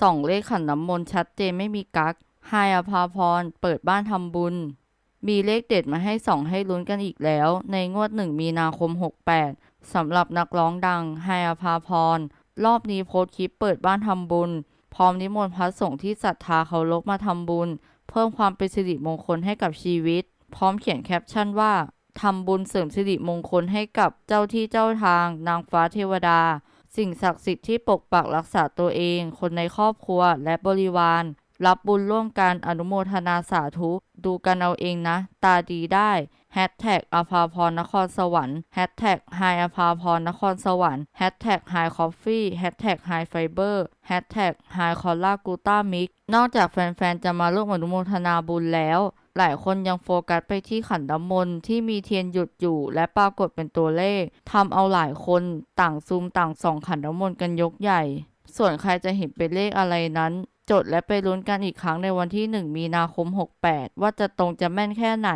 ส่องเลขขันน้ำมนต์ชัดเจนไม่มีกักไฮอภาพรเปิดบ้านทำบุญ มีเลขเด็ดมาให้ส่องให้ลุ้นกันอีกแล้ว ในงวดหนึ่งมีนาคม 68สำหรับนักร้องดังไฮอภาพรรอบนี้โพสคลิปเปิดบ้านทำบุญ พร้อมนิมนต์พระสงฆ์ที่ศรัทธาเคารพมาทำบุญ เพิ่มความเป็นสิริมงคลให้กับชีวิต พร้อมเขียนแคปชั่นว่าทำบุญเสริมสิริมงคลให้กับเจ้าที่เจ้าทาง นางฟ้าเทวดา สิ่งศักดิ์สิทธิ์ที่ปกปักรักษาตัวเอง คนในครอบครัวและบริวาร รับบุญร่วมกันอนุโมทนาสาธุ ดูกันเอาเองนะ ตาดีได้แฮชแท็กอภาพรนครสวรรค์แฮชแท็กไฮอภาพรนครสวรรค์แฮชแท็กไฮคอฟฟี่แฮชแท็กไฮไฟเบอร์แฮชแท็กไฮคอลลากูต้ามิกนอกจากแฟนๆ จะมาร่วมอนุโมทนาบุญแล้ว หลายคนยังโฟกัสไปที่ขันน้ำมนต์ที่มีเทียนหยุดอยู่และปรากฏเป็นตัวเลขทำเอาหลายคนต่างซูมต่างส่องขันน้ำมนต์กันยกใหญ่ ส่วนใครจะเห็นเป็นเลขอะไรนั้น จดและไปลุ้นกันอีกครั้งในวันที่ 1 มีนาคม 68 ว่าจะตรงจะแม่นแค่ไหน